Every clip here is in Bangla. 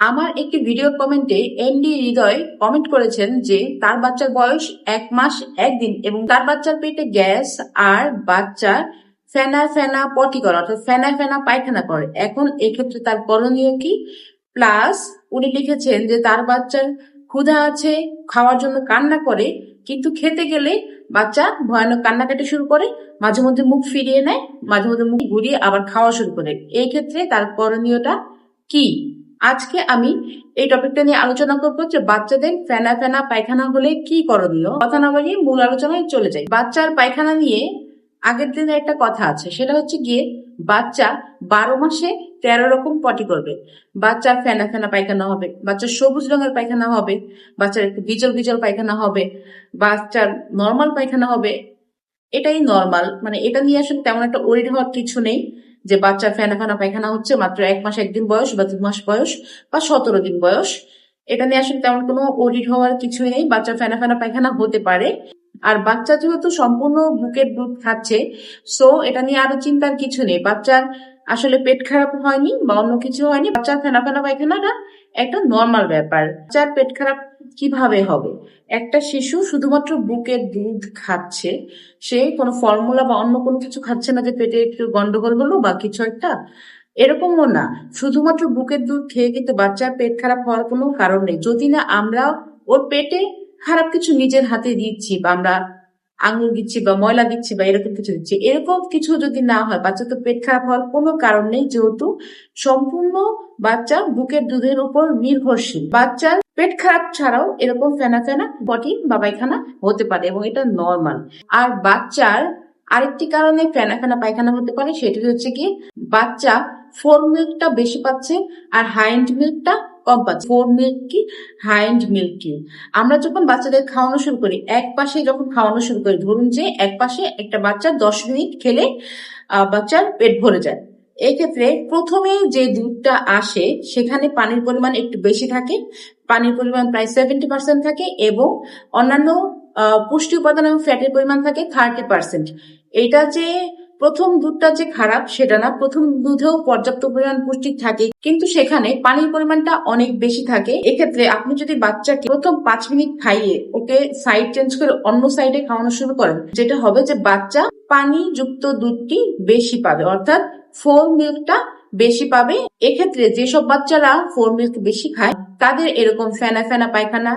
আমার একটি ভিডিও কমেন্টে এমডি হৃদয় কমেন্ট করেছেন যে তার বাচ্চার বয়স এক মাস একদিন এবং তার বাচ্চার পেটে গ্যাস আর বাচ্চার ফেনা ফেনা পটি করে, অর্থাৎ ফেনা ফেনা পায়খানা করে। এখন এক্ষেত্রে তার করণীয় কি? প্লাস উনি লিখেছেন যে তার বাচ্চার ক্ষুধা আছে, খাওয়ার জন্য কান্না করে, কিন্তু খেতে গেলে বাচ্চা ভয়ানক কান্নাকাটি শুরু করে, মাঝে মধ্যে মুখ ফিরিয়ে নেয়, মাঝে মধ্যে মুখ ঘুরিয়ে আবার খাওয়া শুরু করে। এই ক্ষেত্রে তার করণীয়টা কি? আজকে আমি এই টপিকটা নিয়ে আলোচনা করব যে বাচ্চাদের ফেনা ফেনা পায়খানা হলে কি করণীয়? কথা না বাড়িয়ে মূল আলোচনায় চলে যাই। বাচ্চার পায়খানা নিয়ে আগের দিনে একটা কথা আছে। সেটা হচ্ছে গিয়ে বাচ্চা বারো মাসে তেরো রকম পটি করবে। বাচ্চার ফেনা ফেনা পায়খানা হবে, বাচ্চার সবুজ রঙের পায়খানা হবে, বাচ্চার একটু বিজল বিজল পায়খানা হবে, বাচ্চার নর্মাল পায়খানা হবে। এটাই নর্মাল। মানে এটা নিয়ে আসলে তেমন একটা ওরিড হওয়ার কিছু নেই। যে বাচ্চার ফেনা ফেনা পায়খানা হচ্ছে মাত্র এক মাস, একদিন বয়স বা দু মাস বয়স বা সতেরো দিন বয়স। এটা নিয়ে আসলে তেমন কোনো ওরিড হওয়ার কিছুই নেই, বাচ্চার ফেনা ফেনা পায়খানা হতে পারে। আর বাচ্চা যেহেতু সম্পূর্ণ বুকের দুধ খাচ্ছে সো এটা নিয়ে আরও চিন্তার কিছু নেই। বাচ্চার আসলে পেট খারাপ হয়নি বা অন্য কিছু হয়নি বাচ্চার ফেনা ফেনা পায়খানাটা একটা নর্মাল ব্যাপার। বাচ্চার পেট খারাপ কীভাবে হবে? একটা শিশু শুধুমাত্র বুকের দুধ খাচ্ছে, সে কোনো ফর্মুলা বা অন্য কোনো কিছু খাচ্ছে না যে পেটে একটু গন্ডগোল হলো বা কিছু একটা? এরকমও না। শুধুমাত্র বুকের দুধ খেয়ে কিন্তু বাচ্চার পেট খারাপ হওয়ার কোনো কারণ নেই। যদি না আমরা ওর পেটে খারাপ কিছু নিজের হাতে দিচ্ছি বা আমরা আঙুল দিচ্ছি বা ময়লা দিচ্ছি বা এরকম কিছু দিচ্ছি। এরকম কিছু যদি না হয় বাচ্চা তো পেট খারাপ হওয়ার কোনো কারণ নেই যেহেতু সম্পূর্ণ বাচ্চা বুকের দুধের উপর নির্ভরশীল। বাচ্চার পেট খারাপ ছাড়াও এরকম ফেনা ফেনা বটি বা পায়খানা হতে পারে এবং এটা নর্মাল আর বাচ্চার আরেকটি কারণে ফেনা ফেনা, পায়খানা হতে পারে, সেটি হচ্ছে কি বাচ্চা ফোর মিল্কটা বেশি পাচ্ছে আর হাইন্ড মিল্কটা কম পাচ্ছে। ফোর মিল্ক কি? হাইন্ড মিল্ক কি? আমরা যখন বাচ্চাদের খাওয়ানো শুরু করি, এক পাশে যখন খাওয়ানো শুরু করি, ধরুন যে এক পাশে একটা বাচ্চা দশ মিনিট খেলে বাচ্চার পেট ভরে যায়। এক্ষেত্রে প্রথমে যে দুধটা আসে, সেখানে পানির পরিমাণ একটু বেশি থাকে, পানির পরিমাণ প্রায় সেভেন্টি পার্সেন্ট থাকে এবং অন্যান্য পুষ্টি উপাদান এবং ফ্যাটের পরিমাণ থাকে থার্টি পার্সেন্ট এটা যে প্রথম দুধটা যে খারাপ, সেটা না। প্রথম দুধেও পর্যাপ্ত পরিমাণ পুষ্টি থাকে, কিন্তু সেখানে পানির পরিমাণটা অনেক বেশি থাকে। এক্ষেত্রে আপনি যদি বাচ্চাকে প্রথম পাঁচ মিনিট খাইয়ে ওকে সাইড চেঞ্জ করে অন্য সাইডে খাওয়ানো শুরু করেন, যেটা হবে যে বাচ্চা পানি যুক্ত দুধটি বেশি পাবে, অর্থাৎ ফোর মিল্কটা বেশি পাবে। এক্ষেত্রে যেসব বাচ্চারা ফোর মিল্ক বেশি খায়, তাদের এরকম ফেনা ফেনা পায়খানা,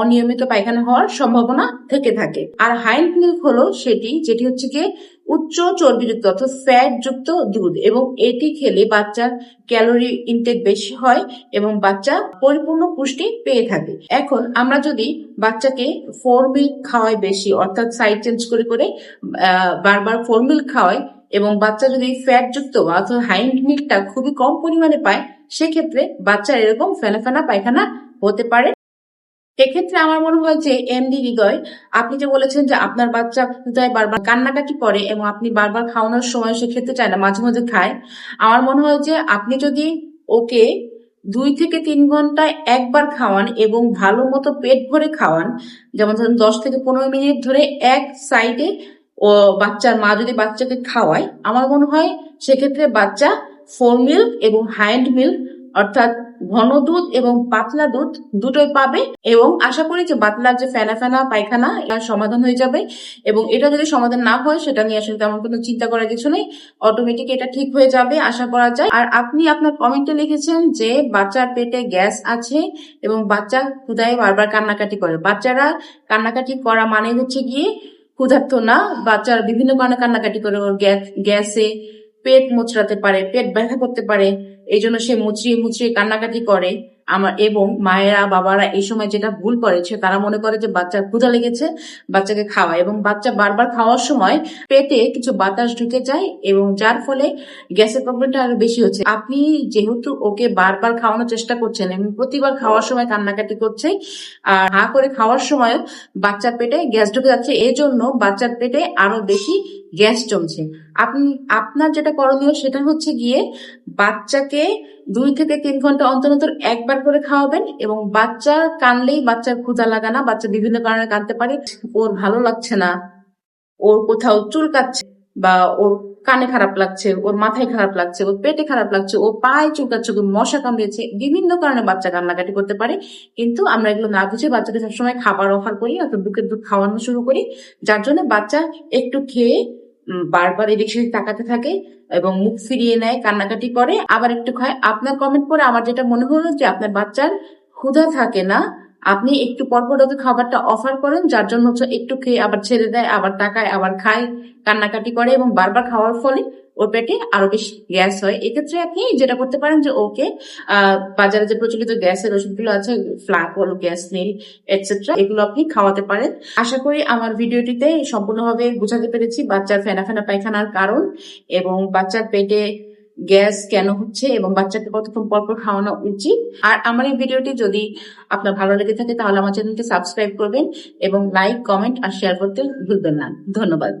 অনিয়মিত পায়খানা হওয়ার সম্ভাবনা থেকে থাকে। আর হাইন্ড মিল্ক হলো সেটি, যেটি হচ্ছে গিয়ে উচ্চ চর্বিযুক্ত অর্থাৎ ফ্যাট যুক্ত দুধ এবং এটি খেলে বাচ্চার ক্যালোরি ইনটেক বেশি হয় এবং বাচ্চা পরিপূর্ণ পুষ্টি পেয়ে থাকে। এখন আমরা যদি বাচ্চাকে ফোর খাওয়াই বেশি, অর্থাৎ সাইড চেঞ্জ করে করে বারবার ফোর খাওয়াই এবং বাচ্চা যদি ফ্যাট যুক্ত অর্থাৎ হাইন্ড মিল্কটা খুবই কম পরিমাণে পায়, সেক্ষেত্রে বাচ্চার এরকম ফেনা ফেনা পায়খানা হতে পারে। এক্ষেত্রে আমার মনে হয় যে এমডি হৃদয়, আপনি যে বলেছেন যে আপনার বাচ্চা হৃদয় বারবার কান্নাকাটি করে এবং আপনি বারবার খাওয়ানোর সময় সে খেতে চায় না, মাঝে মাঝে খায়। আমার মনে হয় যে আপনি যদি ওকে দুই থেকে তিন ঘন্টায় একবার খাওয়ান এবং ভালো মতো পেট ভরে খাওয়ান, যেমন ধরুন দশ থেকে পনেরো মিনিট ধরে এক সাইডে ও বাচ্চার মা যদি বাচ্চাকে খাওয়ায়, আমার মনে হয় সেক্ষেত্রে বাচ্চা ফোর মিল্ক এবং হাইন্ড মিল্ক অর্থাৎ ঘন দুধ এবং পাতলা দুধ দুটোই পাবে এবং আশা করি যে পাতলার যে ফেনা ফেনা পায়খানা, এটার সমাধান হয়ে যাবে এবং এটা যদি সমাধান না হয়, সেটা নিয়ে আসলে তেমন কোনো চিন্তা করার কিছু নেই। অটোমেটিক এটা ঠিক হয়ে যাবে, আশা করা যায়। আর আপনি আপনার কমেন্টে লিখেছেন যে বাচ্চার পেটে গ্যাস আছে এবং বাচ্চা ক্ষুদায় বারবার কান্নাকাটি করে। বাচ্চারা কান্নাকাটি করা মানে হচ্ছে গিয়ে ক্ষুধার্ত না। বাচ্চারা বিভিন্ন কারণে কান্নাকাটি করে গ্যাস গ্যাসে পেট মোচড়াতে পারে পেট ব্যথা করতে পারে এই জন্য সে মুচড়িয়ে মুচড়িয়ে কান্নাকাটি করে। আমার এবং মায়েরা, বাবারা এই সময় যেটা ভুল করেছে, তারা মনে করে যে বাচ্চার ক্ষুধা লেগেছে, বাচ্চাকে খাওয়ায় এবং বাচ্চা বারবার খাওয়ার সময় পেটে কিছু বাতাস ঢুকে যায় এবং যার ফলে গ্যাসের প্রবলেমটা আরও বেশি হচ্ছে। আপনি যেহেতু ওকে বারবার খাওয়ানোর চেষ্টা করছেন এবং প্রতিবার খাওয়ার সময় কান্নাকাটি করছে, আর হা করে খাওয়ার সময় বাচ্চার পেটে গ্যাস ঢুকে যাচ্ছে এই জন্য বাচ্চার পেটে আরও বেশি গ্যাস জমছে। আপনি, আপনার যেটা করণীয় সেটা হচ্ছে গিয়ে বাচ্চাকে দুই থেকে তিন ঘণ্টা অন্তর অন্তর একবার করে খাওয়াবেন এবং বাচ্চা কানলেই বাচ্চার ক্ষুধা লাগা না, বাচ্চা বিভিন্ন কারণে কানতে পারে, ওর ভালো লাগছে না, ওর কোথাও চুলকাচ্ছে বা ওর কানে খারাপ লাগছে, ওর মাথায় খারাপ লাগছে, ওর পেটে খারাপ লাগছে ও পায়ে চুলকাচ্ছে ওকে মশা কামড়েছে, বিভিন্ন কারণে বাচ্চা কান্নাকাটি করতে পারে। কিন্তু আমরা এগুলো না বুঝে বাচ্চাকে সবসময় খাবার অফার করি অর্থাৎ বুকের দুধ খাওয়ানো শুরু করি, যার জন্য বাচ্চা একটু খেয়ে বারবার এদিক সেদিক তাকাতে থাকে এবং মুখ ফিরিয়ে নেয়, কান্নাকাটি করে। আবার একটু খায়, আপনার কমেন্ট পরে আমার যেটা মনে হলো যে আপনার বাচ্চার ক্ষুধা থাকে না, আপনি একটু পরপর ওকে খাবারটা অফার করেন, যার জন্য হচ্ছে একটু খেয়ে আবার ছেড়ে দেয়, আবার তাকায়, আবার খায়, কান্নাকাটি করে এবং বারবার খাওয়ার ফলে ওর পেটে আরও বেশি গ্যাস হয়। এক্ষেত্রে আপনি যেটা করতে পারেন যে ওকে বাজারে যে প্রচলিত গ্যাসের ওষুধগুলো আছে ফ্লাকল গ্যাস নীল এটসেট্রা এগুলো আপনি খাওয়াতে পারেন। আশা করি আমার ভিডিওটিতে সম্পূর্ণভাবে বোঝাতে পেরেছি বাচ্চার ফেনা ফেনা পায়খানার কারণ এবং বাচ্চার পেটে গ্যাস কেন হচ্ছে এবং বাচ্চাকে কতক্ষণ পর খাওয়ানো উচিত। আর আমার এই ভিডিওটি যদি আপনার ভালো লেগে থাকে তাহলে আমার চ্যানেলকে সাবস্ক্রাইব করবেন এবং লাইক, কমেন্ট আর শেয়ার করতে ভুলবেন না। ধন্যবাদ।